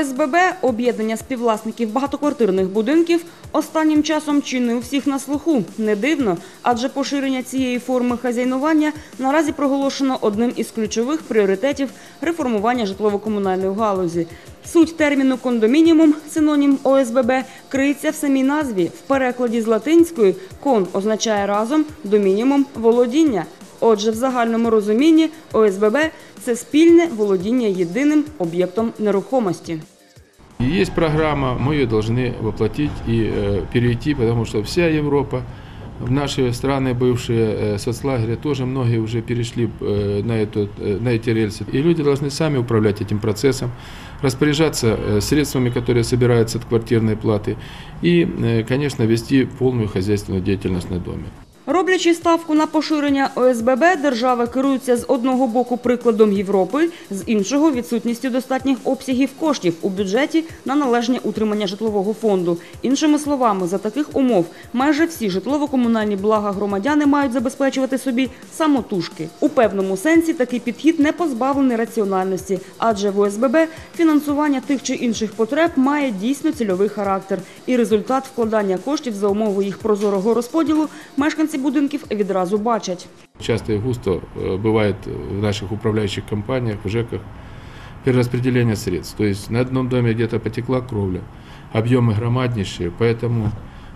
ОСББ об'єднання співвласників багатоквартирних будинків останнім часом чи у всіх на слуху. Не дивно, адже поширення цієї форми хазяйнування наразі проголошено одним із ключових пріоритетів реформування житлово-комунальної галузі. Суть терміну кондомінімум, синонім ОСББ, криється в самій назві. В перекладі з латинської кон означає разом, домінімум володіння. Отже, в загальному розумінні ОСББ це спільне володіння єдиним об'єктом нерухомості. И есть программа, мы ее должны воплотить и э, перейти, потому что вся Европа, в наши страны бывшие э, соцлагеря тоже многие уже перешли э, на, эту, э, на эти рельсы. И люди должны сами управлять этим процессом, распоряжаться э, средствами, которые собираются от квартирной платы и, э, конечно, вести полную хозяйственную деятельность на доме. Роблячи ставку на поширення ОСББ, держава керується з одного боку прикладом Європи, з іншого відсутністю достатніх обсягів коштів у бюджеті на належне утримання житлового фонду. Іншими словами, за таких умов майже всі житлово-комунальні блага громадяни мають забезпечувати собі самотужки. У певному сенсі такий підхід не позбавлений раціональності, адже в ОСББ фінансування тих чи інших потреб має дійсно цільовий характер, і результат вкладання коштів за умови їх прозорого розподілу мешканці будинків відразу бачать. Часто и густо э, бывает в наших управляющих компаниях, в ЖЭКах, перераспределение средств. То есть на одном доме где-то потекла кровля, объемы громаднейшие, поэтому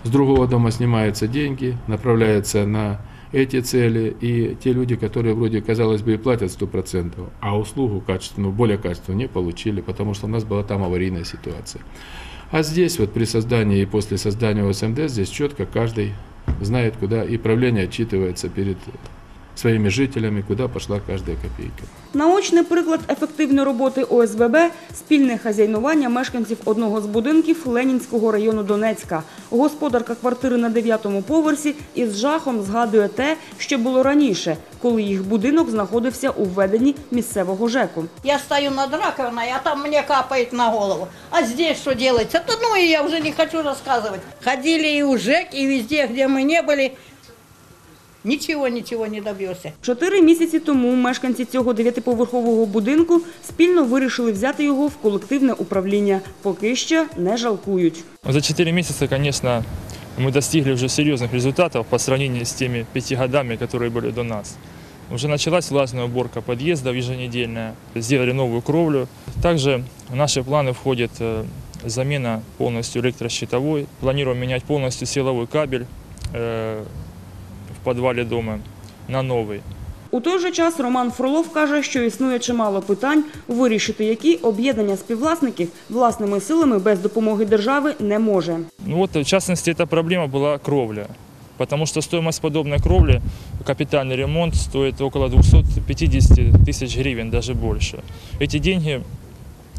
с другого дома снимаются деньги, направляются на эти цели, и те люди, которые вроде, казалось бы, и платят 100%, а услугу качественную, более качественную не получили, потому что у нас была там аварийная ситуация. А здесь вот при создании и после создания ОСМД здесь четко каждый знает, куда и правление отчитывается перед своими жителями, куда пошла каждая копейка. Наочний приклад ефективної роботи ОСББ – спільне хазяйнування мешканців одного з будинків Ленінського району Донецька. Господарка квартири на дев'ятому поверсі із жахом згадує те, що було раніше, коли їх будинок знаходився у введенні місцевого ЖЕКу. Я стою над раковиной, а там мне капает на голову. А здесь что делается? Да ну и я уже не хочу рассказывать. Ходили и у ЖЭК, и везде, где мы не были. Ничего, ничего не добьешься. Чотири місяці тому мешканці цього дев'ятиповерхового будинку спільно вирішили взяти його в колективне управління. Поки що не жалкують. За 4 месяца, конечно, мы достигли уже серьезных результатов по сравнению с теми пяти годами, которые были до нас. Уже началась влажная уборка подъездов еженедельная, сделали новую кровлю. Также в наши планы входит э, замена полностью электрощитовой. Планируем менять полностью силовой кабель э, в подвале дома на новый. У той же час Роман Фролов каже, що існує чимало питань, вирішити які об'єднання співвласників власними силами без допомоги держави не може. Ну вот, в частности, эта проблема была кровля. Потому что стоимость подобной кровли, капитальный ремонт стоит около 250 тысяч гривен, даже больше. Эти деньги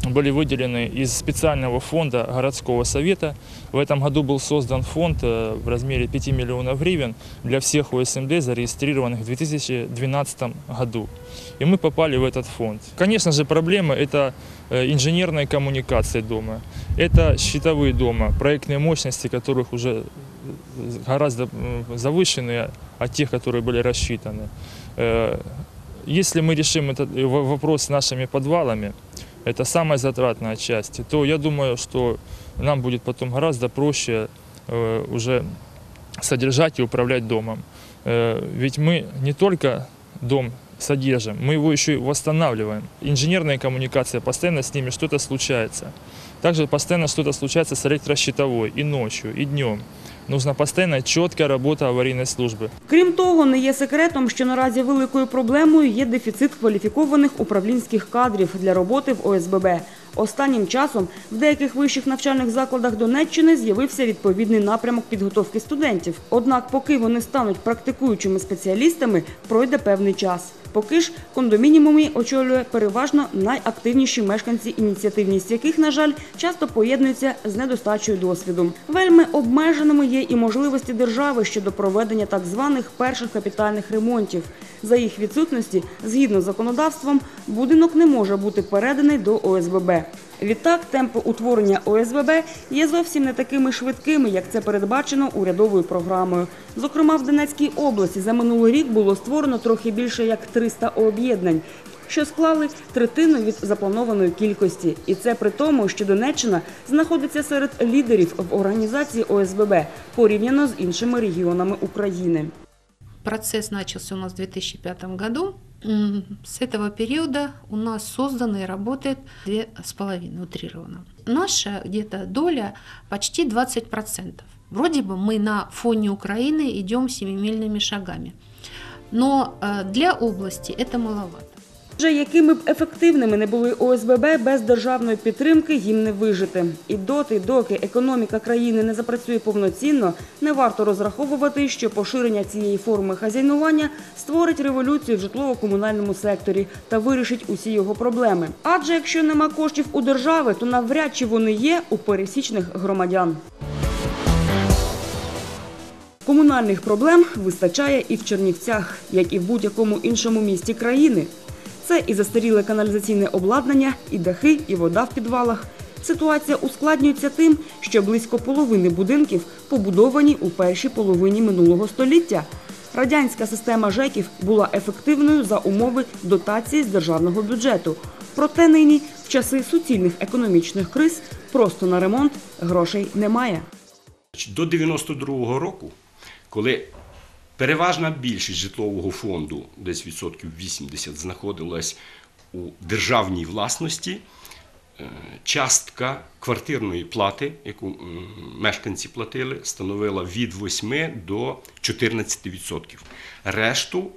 были выделены из специального фонда городского совета. В этом году был создан фонд э, в размере 5 миллионов гривен для всех ОСМД, зарегистрированных в 2012 году. И мы попали в этот фонд. Конечно же, проблема – это э, инженерная коммуникация дома, это щитовые дома, проектные мощности которых уже э, гораздо завышенные от тех, которые были рассчитаны. Если мы решим этот во- вопрос с нашими подвалами, это самая затратная часть, то я думаю, что нам будет потом гораздо проще э, уже содержать и управлять домом. Э, Ведь мы не только дом содержим, мы его еще и восстанавливаем. Инженерная коммуникация, постоянно с ними что-то случается. Также постоянно что-то случается с электрощитовой и ночью, и днем. Нужна постоянная четкая работа аварийной службы. Крім того, не є секретом, що наразі великою проблемою є дефіцит кваліфікованих управлінських кадрів для роботи в ОСББ. Останнім часом в деяких вищих навчальних закладах Донеччини з'явився відповідний напрямок підготовки студентів. Однак, поки вони стануть практикуючими спеціалістами, пройде певний час. Поки ж кондомінімумі очолює переважно найактивніші мешканці, ініціативність яких, на жаль, часто поєднується з недостачою досвіду. Вельми обмеженими є і можливості держави щодо проведення так званих перших капітальних ремонтів. За їх відсутності, згідно з законодавством, будинок не може бути переданий до ОСББ. Відтак, темпи утворення ОСББ є зовсім не такими швидкими, як це передбачено урядовою програмою. Зокрема, в Донецькій області за минулий рік було створено трохи більше як 300 об'єднань. що склали третину від запланованої кількості. І це при тому, що Донеччина знаходиться серед лідерів в організації ОСББ порівняно з іншими регіонами України. Процесс начался у нас в 2005 году. С этого периода у нас создано и работает две с половиной утрированно. Наша где-то доля почти 20%. Вроде бы мы на фоне Украины идем семимильными шагами. Но э, для области это маловато. Вже якими б ефективними не були ОСББ, без державної підтримки їм не вижити. І доти, доки економіка країни не запрацює повноцінно, не варто розраховувати, що поширення цієї форми хазяйнування створить революцію в житлово-комунальному секторі та вирішить усі його проблеми. Адже якщо нема коштів у держави, то навряд чи вони є у пересічних громадян. Комунальних проблем вистачає і в Чернівцях, як і в будь-якому іншому місті країни. Це і застаріле каналізаційне обладнання, і дахи, і вода в підвалах. Ситуація ускладнюється тим, що близько половини будинків побудовані у першій половині минулого століття. Радянська система ЖЕКів була ефективною за умови дотації з державного бюджету. Проте нині, в часи суцільних економічних криз, просто на ремонт грошей немає. До 92-го року, коли переважна більшість житлового фонду, десь відсотків 80, знаходилась у державній власності, е, частка квартирної плати, яку мешканці платили, становила від 8 до 14%. Решту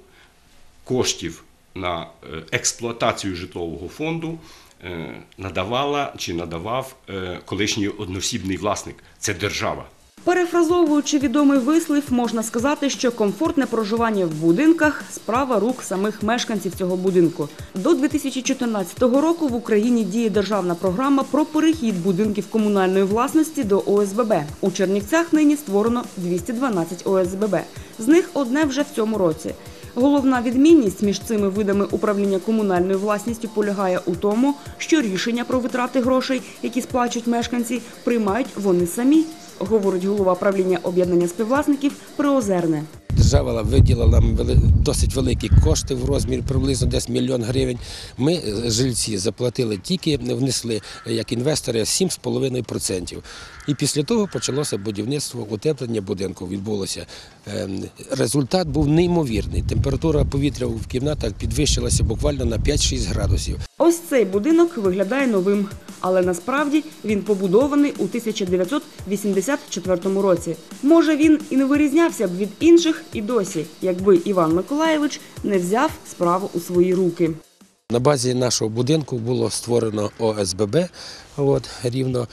коштів на е, експлуатацію житлового фонду е, надавала чи надавав колишній одноосібний власник це держава. Перефразовуючи відомий вислів, можна сказати, що комфортне проживання в будинках справа рук самих мешканців цього будинку. До 2014 року в Україні діє державна програма про перехід будинків комунальної власності до ОСББ. У Чернівцях нині створено 212 ОСББ. З них одне вже в цьому році. Головна відмінність між цими видами управління комунальною власністю полягає у тому, що рішення про витрати грошей, які сплачують мешканці, приймають вони самі, говорить голова правління об'єднання співвласників Приозерне. Держава виділила досить великі кошти в розмір приблизно десь мільйон гривень. Ми, е, жильці, заплатили тільки, внесли е, як інвестори 7,5%. І після того почалося будівництво, утеплення будинку відбулося. Ем, Результат був неймовірний. Температура повітря в кімнатах підвищилася буквально на 5-6 градусів. Ось цей будинок виглядає новим, але насправді він побудований у 1984 році. Може, він і не вирізнявся б від інших і досі, якби Іван Миколаєвич не взяв справу у свої руки. На базі нашого будинку було створено ОСББ от, рівно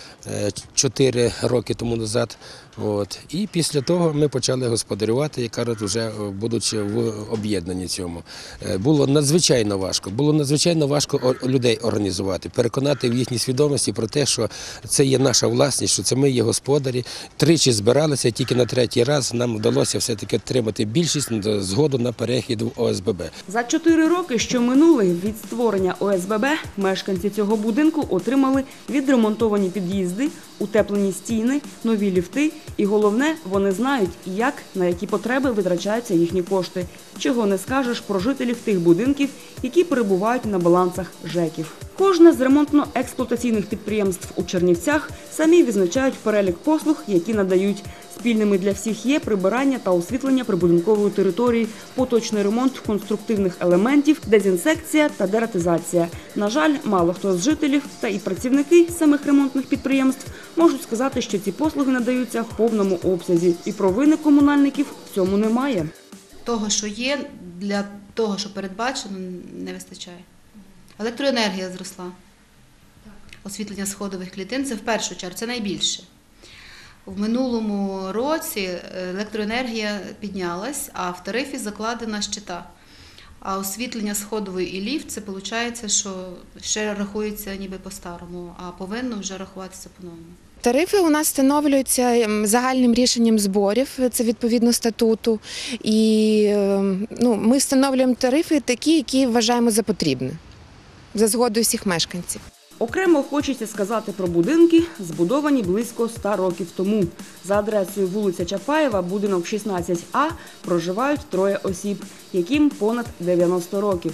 4 роки тому назад. От. І після того ми почали господарювати, як кажуть, вже е, будучи в об'єднанні цьому. Е, Було надзвичайно важко. Було надзвичайно важко людей організувати, переконати в їхній свідомості про те, що це є наша власність, що це ми є господарі. Тричі збиралися, тільки на третій раз нам вдалося все-таки отримати більшість згоду на перехід в ОСББ. За чотири роки, що минули від створення ОСББ, мешканці цього будинку отримали відремонтовані під'їзди, утеплені стіни, нові ліфти. І головне, вони знають, як на які потреби витрачаються їхні кошти. Чого не скажеш про жителів тих будинків, які перебувають на балансах ЖЕКів. Кожне з ремонтно-експлуатаційних підприємств у Чернівцях самі відзначають перелік послуг, які надають. Спільними для всіх є прибирання та освітлення прибудинкової території, поточний ремонт конструктивних елементів, дезінсекція та дератизація. На жаль, мало хто з жителів та і працівники самих ремонтних підприємств можуть сказати, що ці послуги надаються в повному обсязі, і провини комунальників в цьому немає. того, що є, для того, що передбачено, не вистачає. Електроенергія зросла. Освітлення сходових клітин це в першу чергу, це найбільше. В минулому році електроенергія піднялась, а в тарифі закладена щита. А освітлення сходової і ліфт, це виходить, що ще рахується ніби по-старому, а повинно вже рахуватися по-новому. Тарифи у нас встановлюються ем, загальним рішенням зборів, це відповідно статуту. І ем, ну, ми встановлюємо тарифи такі, які вважаємо за потрібне, за згодою всіх мешканців. Окремо хочеться сказати про будинки, збудовані близько 100 років тому. За адресою вулиця Чапаєва, будинок 16А, проживають троє осіб, яким понад 90 років.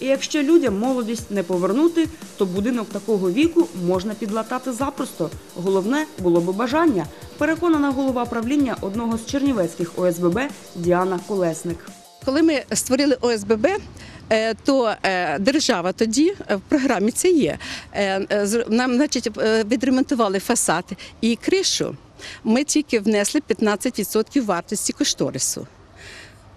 І якщо людям молодість не повернути, то будинок такого віку можна підлатати запросто. Головне було би бажання, переконана голова правління одного з чернівецьких ОСББ Діана Колесник. Коли ми створили ОСББ, то е, держава тоді е, в програмі це є. е, е, Нам, значить, е, відремонтували фасад і кришу. Ми тільки внесли 15% вартості кошторису.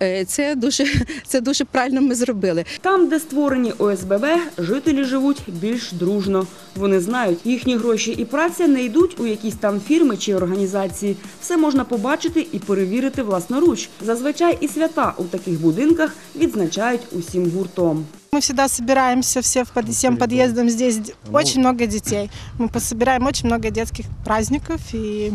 Е, Це дуже, це дуже правильно ми зробили. Там, де створені ОСББ, жителі живуть більш дружно. Вони знають, їхні гроші і праця не йдуть у якісь там фірми чи організації. Все можна побачити і перевірити власноруч. Зазвичай і свята у таких будинках відзначають усім гуртом. Мы всегда собираемся все в под- всем подъездом. Здесь д- очень много детей. Мы пособираем очень много детских праздников и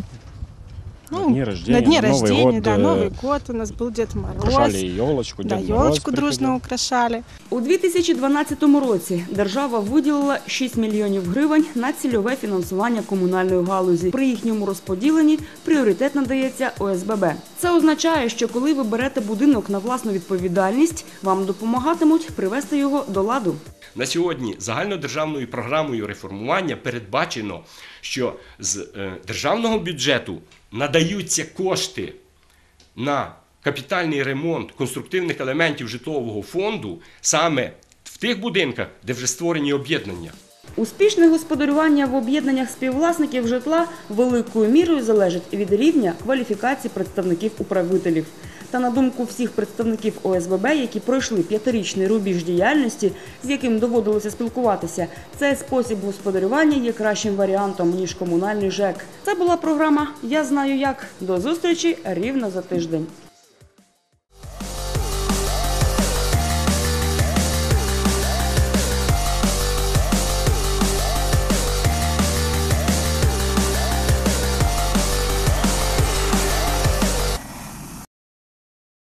ну, дни рождения, на дни на Новый рождения, год, да, э, Новый год у нас был Дед Мороз. Украшали елочку, да, Дед Мороз елочку дружно приходил. украшали. У 2012 році держава виділила 6 мільйонів гривень на цільове фінансування комунальної галузі. При їхньому розподіленні пріоритет надається ОСББ. Це означає, що коли ви берете будинок на власну відповідальність, вам допомагатимуть привести його до ладу. На сьогодні загальнодержавною програмою реформування передбачено, що з е, державного бюджету надаються кошти на капітальний ремонт конструктивних елементів житлового фонду саме в тих будинках, де вже створені об'єднання. Успішне господарювання в об'єднаннях співвласників житла великою мірою залежить від рівня кваліфікації представників управителів. Та на думку всіх представників ОСББ, які пройшли п'ятирічний рубіж діяльності, з яким доводилося спілкуватися, цей спосіб господарювання є кращим варіантом ніж комунальний ЖЕК. Це була програма Я знаю як. До зустрічі рівно за тиждень.